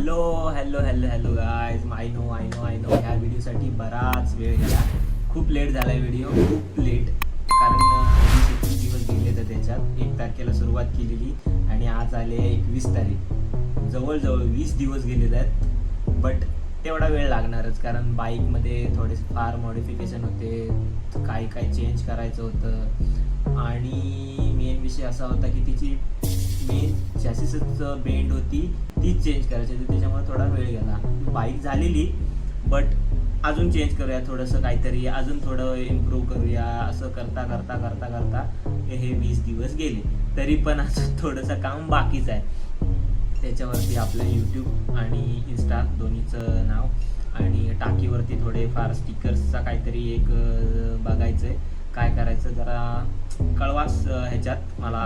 Hello hello hello hello guys I know I know I know ह्या व्हिडिओसाठी बराच वेळ गेला. खूप लेट झाला व्हिडिओ खूप लेट कारण तीन दिवस गेले तर त्याच्यात? एक तारखेला सुरुवात केलेली आणि आज आले एकवीस तारीख. जवळजवळ वीस दिवस गेलेले आहेत. बट तेवढा वेळ लागणारच. कारण बाईकमध्ये थोडेसे फार मॉडिफिकेशन होते. काही काही चेंज करायचं होतं. आणि मेन विषय असा होता की तिची मेन चॅसिसच बेंड होती तीच चेंज करायची. होती त्याच्यामुळे थोडा वेळ गेला. बाईक झालेली बट अजून चेंज करूया थोडंसं काहीतरी. अजून थोडं इम्प्रूव्ह करूया. असं करता करता करता करता हे वीस दिवस गेले. तरी पण अजून थोडंसं काम बाकीच आहे. त्याच्यावरती आपलं यूट्यूब आणि इन्स्टा दोन्हीचं नाव. आणि टाकीवरती थोडे फार स्टिकर्सचा काहीतरी एक बघायचं आहे काय करायचं जरा कळवास ह्याच्यात. मला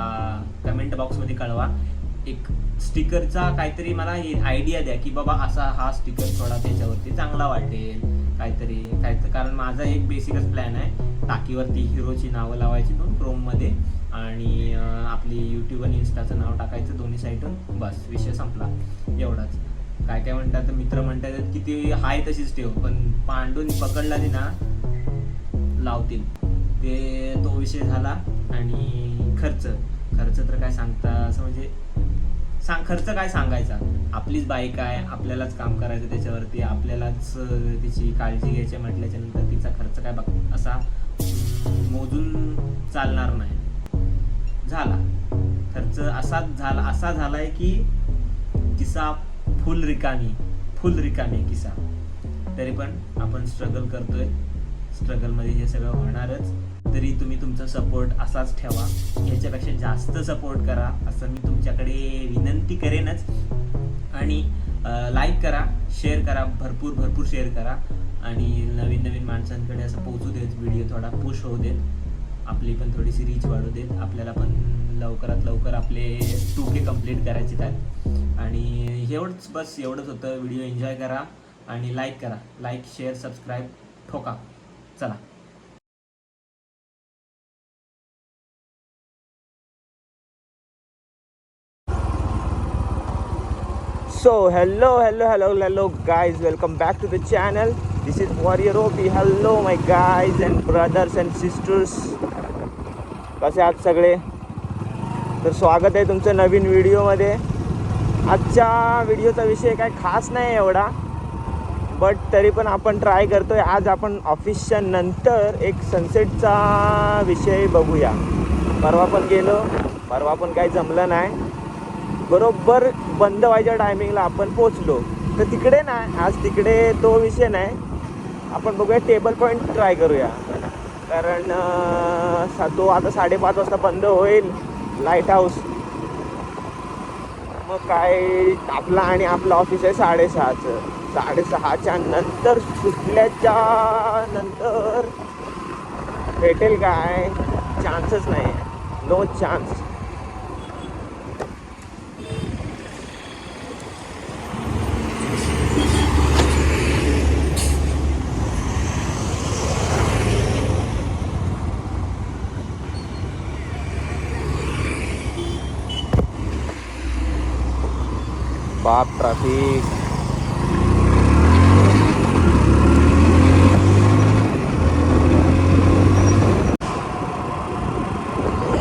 कमेंट बॉक्समध्ये कळवा. एक स्टिकरचा काहीतरी मला आयडिया द्या की बाबा असा हा स्टिकर थोडा त्याच्यावरती चांगला वाटेल. काहीतरी काय कारण माझा एक बेसिकच प्लॅन आहे. टाकीवरती हिरोची नावं लावायची दोन क्रोममध्ये आणि आपली यूट्यूब आणि इन्स्टाचं नाव टाकायचं दोन्ही साईडून बस विषय संपला. एवढाच. काय काय म्हणतात मित्र म्हणतात की ती हाय तशीच ठेव. पण पांडून पकडला ती ना लावतील. ते तो विषय झाला आणि खर्च. खर्च तर काय सांगता असं म्हणजे सांग खर्च काय सांगायचा? आपलीच बाईक आहे आपल्यालाच काम करायचं त्याच्यावरती आपल्यालाच तिची काळजी घ्यायची म्हटल्याच्या नंतर तिचा खर्च काय बघ असा मोजून चालणार नाही. झाला. खर्च असाच झाला असा झालाय की किस्सा फुल रिकामी फुल रिकामी किसा किस्सा. तरी पण आपण स्ट्रगल करतोय. स्ट्रगलमध्ये हे सगळं होणारच. तरी तुम्ही तुमचा सपोर्ट असाच ठेवा. याच्यापेक्षा जास्त सपोर्ट करा असं मी तुमच्याकडे विनंती करेनच. आणि लाईक करा शेअर करा भरपूर भरपूर शेअर करा. आणि नवीन नवीन माणसांकडे असं पोहोचू देत व्हिडिओ थोडा पुश होऊ देत. आपली पण थोडीशी रीच वाढू देत. आपल्याला पण लवकरात लवकर आपले टू के कंप्लीट करायचे आहेत. आणि एवढंच बस एवढंच होतं. व्हिडिओ एन्जॉय करा आणि लाईक करा. लाईक शेअर सबस्क्राईब ठोका. चला. So, hello, hello, hello, hello, guys. Welcome back to the channel. This is Warrior OP. Hello, my guys and brothers and sisters. कसे आहात सगळे तर स्वागत आहे तुमचं नवीन व्हिडिओमध्ये आजच्या व्हिडिओचा विषय काय खास नाही एवढा बट तरी पण आपण ट्राय करतोय आज आपण ऑफिसच्या नंतर एक सनसेटचा विषय बघूया परवा पण गेलो परवा पण काही जमलं नाही बरोबर बंद व्हायच्या टायमिंगला आपण पोचलो तर तिकडे नाही आज तिकडे तो विषय नाही. आपण बघूया टेबल पॉईंट ट्राय करूया. कारण सा- तो आता साडेपाच वाजता बंद होईल. लाइट हाऊस मग काय आपला आणि आपलं ऑफिस आहे साडेसहाचं. साडेसहाच्या नंतर सुटल्याच्या नंतर भेटेल काय? चान्सच नाही नो चान्स बाप ट्रॅफिक.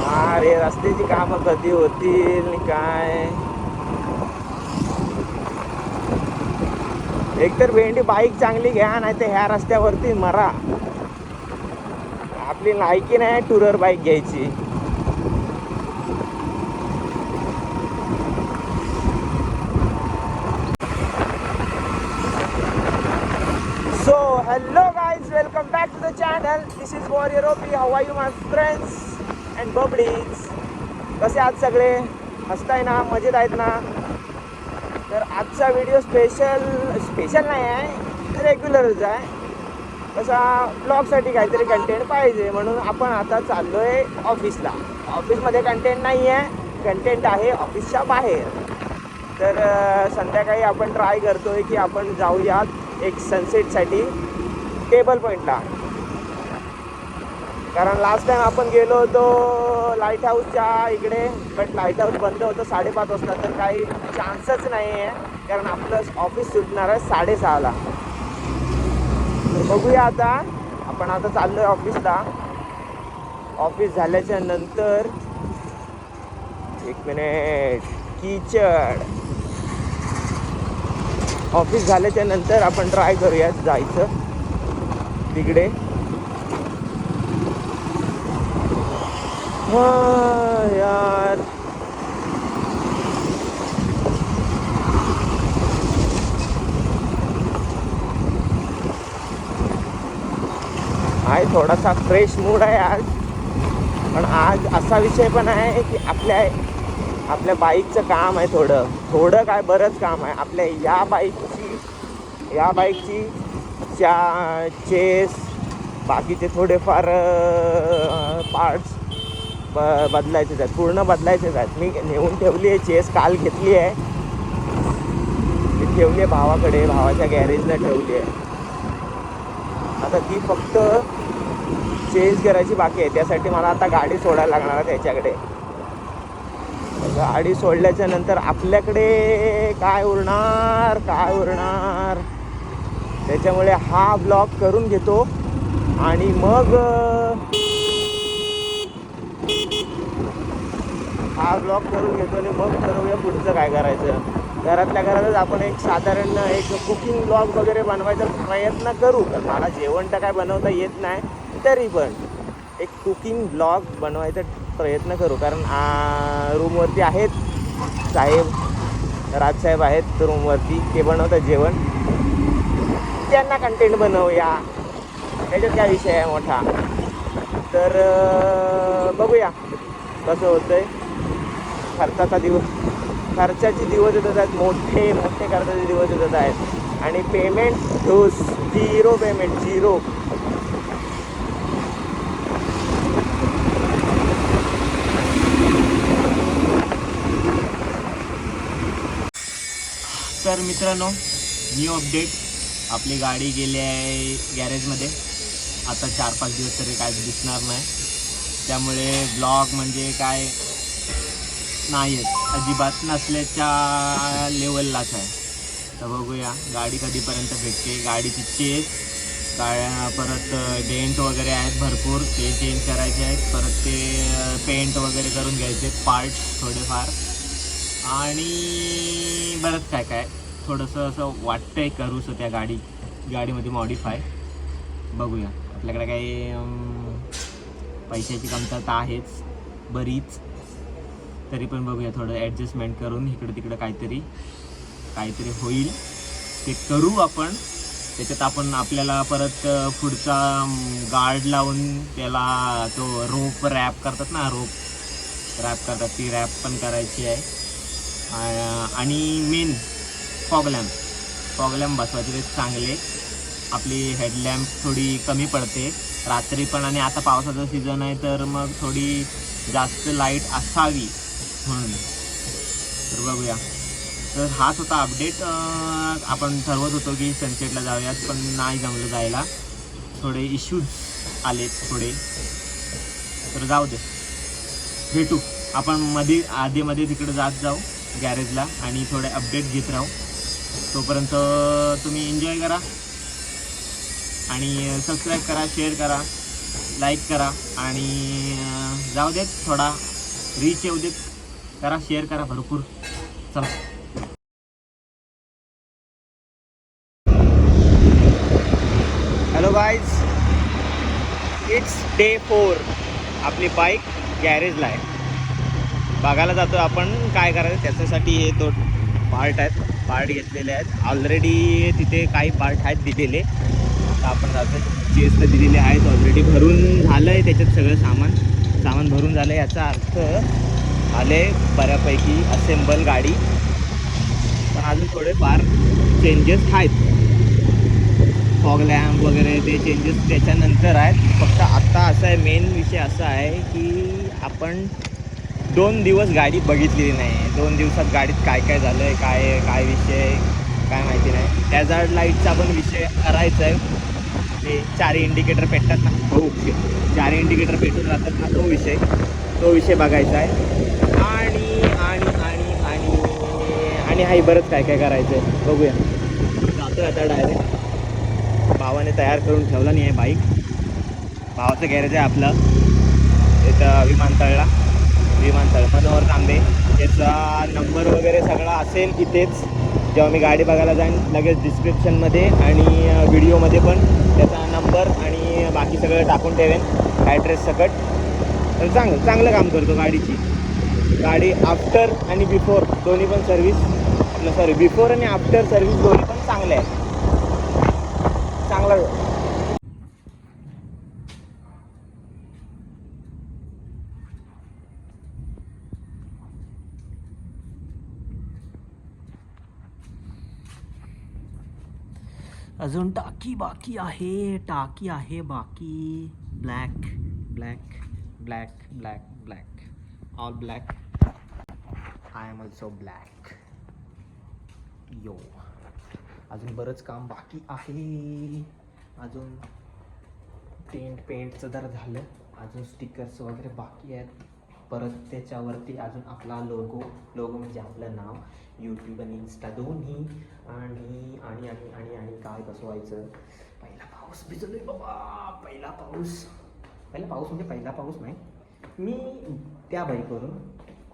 अरे रस्त्याची कामं कधी होतील काय? एकतर भेंडी बाईक चांगली घ्या नाही तर ह्या रस्त्यावरती मरा. आपली लायकी नाही टुरर बाईक घ्यायची. This युरोपी हवाई OP. How अँड बबडीज कसे आज सगळे? हसताय ना? मजेत आहेत ना? तर आजचा व्हिडिओ स्पेशल स्पेशल नाही आहे रेग्युलरच आहे. कसा ब्लॉगसाठी काहीतरी कंटेंट पाहिजे म्हणून आपण आता चाललो आहे ऑफिसला ऑफिसमध्ये कंटेंट नाही आहे कंटेंट आहे ऑफिसच्या बाहेर. तर संध्याकाळी आपण ट्राय करतो आहे की आपण जाऊयात एक सनसेटसाठी टेबल पॉईंटला कारण लास्ट टाइम आपण गेलो होतो लाइट हाऊसच्या इकडे बट लाइट हाऊस बंद होतं साडेपाच वाजता तर काही चान्सच नाही आहे कारण आपलं ऑफिस सुटणार आहे साडेसहाला. बघूया आता. आपण आता चाललो आहे ऑफिसला ऑफिस झाल्याच्यानंतर एक मिनिट किचड. ऑफिस झाल्याच्यानंतर आपण ट्राय करूयात जायचं. तिकडे. यार. आहे थोडासा फ्रेश मूड आहे आज. पण आज असा विषय पण आहे की आपल्या आपल्या बाईकचं काम आहे थोडं. थोडं काय बरंच काम आहे. आपल्या या बाईकची या बाईकची च्या चेस बाकीचे थोडेफार पार्ट्स ब बदलायचेच आहेत. पूर्ण बदलायचेच आहेत. मी नेऊन ठेवली आहे चेस काल घेतली आहे. मी ठेवली आहे भावाकडे भावाच्या गॅरेजला ठेवली आहे. आता ती फक्त चेंज करायची बाकी आहे. त्यासाठी मला आता गाडी सोडायला लागणार आहे त्याच्याकडे. गाडी सोडल्याच्या नंतर आपल्याकडे काय उरणार? काय उरणार? त्याच्यामुळे हा ब्लॉक करून घेतो. आणि मग हा ब्लॉक करून घेतो आणि मग ठरवूया पुढचं काय करायचं. घरातल्या घरातच आपण एक साधारण एक कुकिंग ब्लॉग वगैरे बनवायचा प्रयत्न करू कारण मला जेवण तर काय बनवता येत नाही तरी पण एक कुकिंग ब्लॉग बनवायचा प्रयत्न करू. कारण रूमवरती आहेत साहेब राजसाहेब आहेत रूमवरती ते बनवतात जेवण. त्यांना कंटेंट बनवूया. त्याच्यात काय विषय आहे मोठा? तर बघूया कसं होतं आहे खर्चाचा दिवस खर्चाचे दिवस येत आहेत मोठे मोठे खर्चाचे दिवस येत आहेत. आणि पेमेंट ठोस झिरो पेमेंट झिरो तर मित्रांनो न्यू अपडेट आपली गाडी गेली आहे गॅरेजमध्ये आता चार पाच दिवस तरी काय दिसणार नाही. त्यामुळे ब्लॉग म्हणजे काय नाही आहेत अजिबात नसल्याच्या लेवललाच आहे. तर बघूया गाडी कधीपर्यंत भेटते. गाडीची चेस गाड्या परत डेंट वगैरे आहेत भरपूर. ते चेंज करायचे आहेत. परत ते पेंट वगैरे करून घ्यायचे पार्ट थोडेफार. आणि बरंच काय काय. थोडंसं असं वाटतंय करूसं त्या गाडी. गाडीमध्ये मॉडिफाय बघूया. आपल्याकडे काही पैशाची कमतरता आहेच. बरीच. तरी पण बघूया थोडं ॲडजस्टमेंट करून इकडं तिकडं काहीतरी काहीतरी होईल. ते करू आपण. त्याच्यात आपण आपल्याला परत पुढचा गार्ड लावून त्याला तो रोप रॅप करतात ना रोप रॅप करतात. ती रॅप पण करायची आहे. आणि मेन फॉगलॅम्प फॉगलॅम्प बसवायचे ते चांगले. आपली हेडलॅम्प थोडी कमी पडते. रात्री पण आणि आता पावसाचा सीझन आहे तर मग थोडी जास्त लाइट असावी. म्हणून. तर बघूया. तर हाच होता अपडेट आपण ठरवत होतो की सनसेटला जाऊयात पण नाही जमलं जायला. थोडे इश्यूज आले थोडे. तर जाऊ दे. भेटू. आपण मध्ये आधीमध्ये तिकडे जात जाऊ गॅरेजला आणि थोडे अपडेट घेत राहू. तोपर्यंत तुम्ही एन्जॉय करा. आणि सबस्क्राईब करा शेअर करा लाईक करा. आणि जाऊ देत. थोडा रीच येऊ देत. करा शेअर करा भरपूर. चला. Hello guys it's day four आपली बाईक गॅरेजला आहे. बघायला जातो आपण काय करायचं त्याच्यासाठी हे तो पार्ट आहेत. पार्ट घेतलेले आहेत. ऑलरेडी तिथे काही पार्ट आहेत दिलेले. तर आपण जातो चेस्ट तर दिलेले आहेत. ऑलरेडी भरून झालं आहे त्याच्यात सगळं सामान. सामान भरून झालं याचा अर्थ आले बऱ्यापैकी असेंबल गाडी. पण अजून थोडेफार चेंजेस आहेत. फॉग लॅम्प वगैरे ते चेंजेस त्याच्यानंतर आहेत. फक्त आत्ता असा आहे मेन विषय असा आहे की आपण दोन दिवस गाडी बघितलेली नाही. दोन दिवसात गाडीत काय काय झालं आहे काय काय विषय काय माहिती नाही. हॅझार्ड लाईटचा पण विषय करायचा आहे. ते चार इंडिकेटर पेटतात ना. हो. चार इंडिकेटर पेटून राहतात ना तो विषय. तो विषय बघायचा आहे. आणि आणि आणि आणि आणि हाही बरंच काय काय करायचं आहे बघूया. जातोय आता डायरेक्ट भावाने तयार करून ठेवला नाही आहे बाईक. भावाचं गॅरेज आहे आपलं. इथं विमानतळला. विमानतळ मनोहर तांबे. त्याचा नंबर वगैरे सगळा असेल इथेच. जेव्हा मी गाडी बघायला जाईन लगेच डिस्क्रिप्शनमध्ये आणि व्हिडिओमध्ये पण त्याचा नंबर आणि बाकी सगळं टाकून ठेवेन. ॲड्रेस सकट. तर चांगलं चांगलं काम करतो गाडीची. गाडी आफ्टर आणि बिफोर दोन्ही पण सर्व्हिस आपलं सॉरी बिफोर आणि आफ्टर सर्व्हिस दोन्ही पण चांगले आहे चांगलं अजून टाकी बाकी आहे टाकी आहे बाकी. Black black black black black all black I am also black yo अजून बरंच काम बाकी आहे. अजून टेंट पेंटचं जर झालं. अजून स्टिकर्स वगैरे बाकी आहेत. परत त्याच्यावरती अजून आपला लोगो लोगो म्हणजे आपलं नाव यूट्यूब आणि इन्स्टा दोन्ही. आणि आणि आणि आणि आणि काय व्हायचं पहिला पाऊस भिजलोय बाबा. पहिला पाऊस. पहिला पाऊस म्हणजे पहिला पाऊस नाही. मी त्या बाईकवरून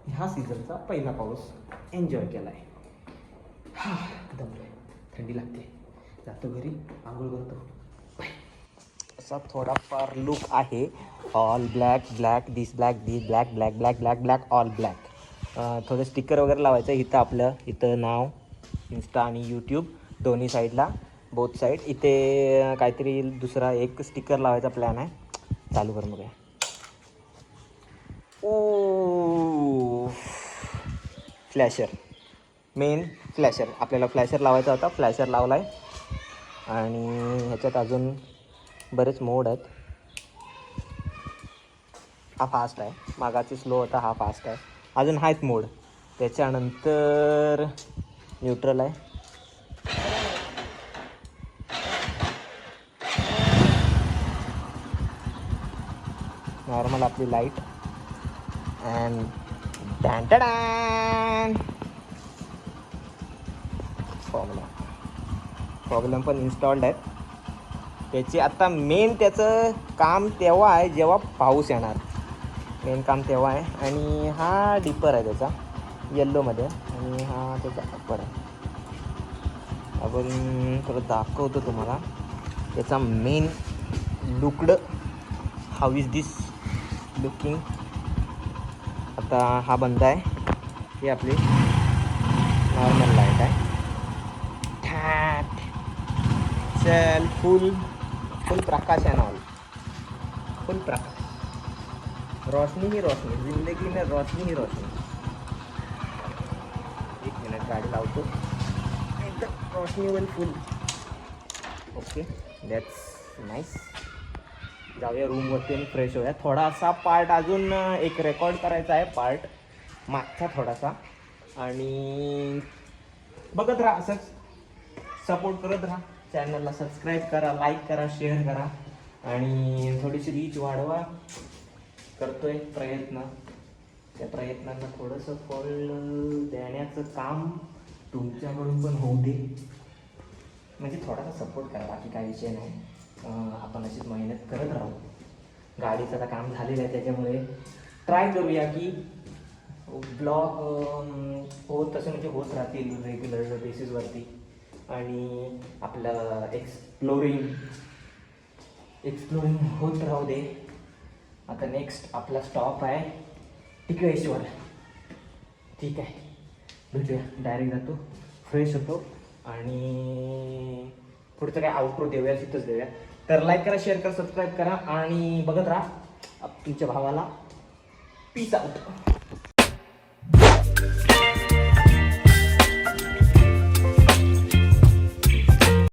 ह्या सीझनचा पहिला पाऊस एन्जॉय केला आहे हा दमलोय थंडी लागते. जातो घरी आंघोळ करतो. असा थोडाफार लुक आहे. All black black this black this black black black black black all black थोडं स्टिकर वगैरे लावायचं आहे इथं आपलं. इथं नाव इन्स्टा आणि यूट्यूब दोन्ही साईडला बोथ साईड इथे काहीतरी दुसरा एक स्टिकर लावायचा प्लॅन आहे. चालू कर मग ओ फ्लॅशर मेन फ्लॅशर आपल्याला फ्लॅशर लावायचा होता. फ्लॅशर लावला आहे आणि ह्याच्यात अजून बरेच मोड आहेत. हा फास्ट आहे. मागाची स्लो होता हा फास्ट आहे. अजून आहेत मोड त्याच्यानंतर न्यूट्रल आहे. नॉर्मल आपली light and da dan problem problem पण इन्स्टॉल्ड आहेत. त्याची आता मेन त्याचं काम तेव्हा आहे जेव्हा पाऊस येणार. मेन काम तेव्हा आहे. आणि हा डिपर आहे त्याचा. येल्लोमध्ये आणि हा त्याचा अपर आहे. आपण थोडं दाखवतो तुम्हाला. त्याचा main looked how is this looking आता हा बंद ही आपली नॉर्मल लाईट आहे. चल फुल फुल प्रकाश है नॉल फुल प्रकाश. रोशनी ही रोशनी. ज़िंदगी में रोशनी ही रोशनी. एक मिनट गाडी लावतो. एकदम रोशनी होईल फुल ओके दॅट्स नाईस जाऊया रूमवरती आणि फ्रेश होऊया. थोडासा पार्ट अजून एक रेकॉर्ड करायचा आहे पार्ट मागचा थोडासा. आणि बघत राहा असंच. सपोर्ट करत राहा. चॅनलला सबस्क्राईब करा लाईक करा शेअर करा. आणि थोडीशी रीच वाढवा. करतोय प्रयत्न. त्या प्रयत्नांना थोडंसं फळ देण्याचं काम तुमच्याकडून पण होऊ दे. म्हणजे थोडासा सपोर्ट करा बाकी काही विषय नाही. आपण अशीच मेहनत करत राहू. गाडीचं आता काम झालेलं आहे त्याच्यामुळे ट्राय करूया की ब्लॉग होत तसे म्हणजे होत राहतील रेग्युलर बेसिसवरती आणि आपलं एक्सप्लोरिंग एक्सप्लोरिंग होत राहू दे. आता नेक्स्ट आपला स्टॉप आहे टिकळेश्वर. ठीक आहे. भेटूया. डायरेक्ट जातो. फ्रेश होतो. आणि पुढचं काय आउटरो देऊया तिथंच देऊया. तर लाईक करा शेअर करा सबस्क्राईब करा आणि बघत राहा. तुमच्या भावाला पीस आउट